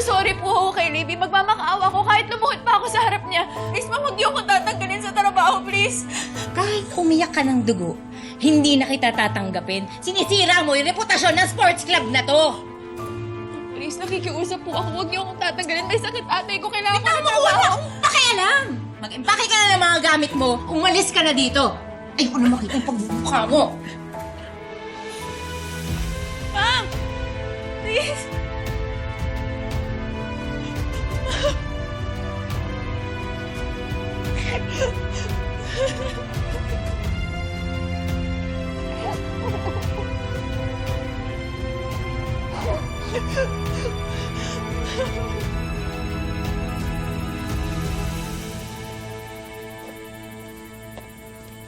Magsusorry po ako kay Libby. Magmamakaawa ko kahit lumuhod pa ako sa harap niya. Please, ma'am, huwag niyo ako tatanggalin sa trabaho, please. Kahit umiyak ka ng dugo, hindi na kita tatanggapin. Sinisira mo yung reputasyon ng sports club na to. Please, nakikiusap po ako. Huwag niyo akong tatanggalin. May sakit atay ko. Kailangan ko ng Tama ko trabaho. wala. Pakialam! Mag-impake ka na ng mga gamit mo. Umalis ka na dito. Ayoko na makita yung pagmumukha mo. Ma'am! Please!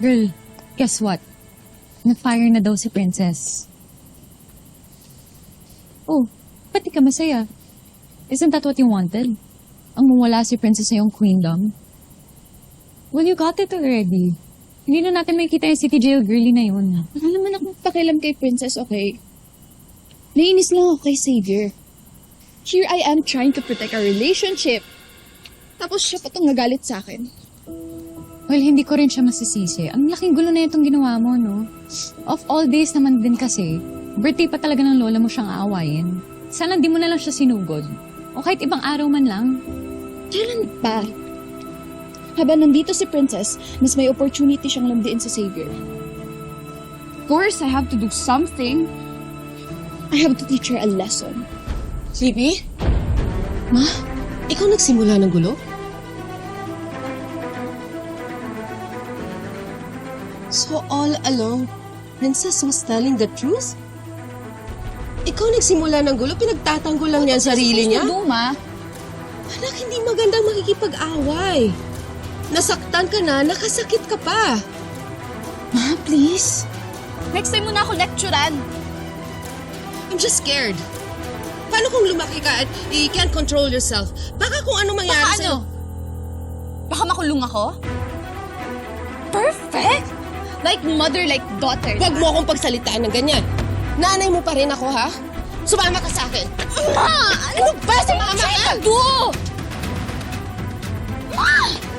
Girl, guess what? Na-fire na daw si Princess. Oh, ba't di ka masaya? Isn't that what you wanted? Ang mawala si Princess sa iyong queendom? Well, you got it already. Hindi na natin makikita yung city jail girly na yun. Wala naman akong pakialam kay Princess, okay? Nainis lang ako kay Xavier. Here I am trying to protect our relationship. Tapos siya pa itong nagalit sa akin. Well, hindi ko rin siya masisisi. Ang laking gulo na itong ginawa mo, no? Of all days naman din kasi, birthday pa talaga ng lola mo siyang aawayin. Sana di mo na lang siya sinugod. O kahit ibang araw man lang. Kailan pa? Habang nandito si Princess, mas may opportunity siyang lamdiin sa Xavier. Of course, I have to do something. I have to teach her a lesson. Libby? Ma? Ikaw nagsimula ng gulo? So all along, Princess was telling the truth? Ikaw nagsimula ng gulo? Pinagtatanggol lang niya ang sarili niya? Duma, Anak, hindi magandang makikipag-away. Nasaktan ka na, nakasakit ka pa. ma, please. Next time mo na ako lecturean. I'm just scared. Paano kung lumaki ka at you can't control yourself? Baka kung ano mangyari Baka sa'yo. ano? Baka makulong ako? Perfect! Like mother, like daughter. Huwag mo akong pagsalitaan ng ganyan. Nanay mo pa rin ako, ha? Sumama ka sa akin. Ma! Ano ba? Sumama ka! Ay, Ma!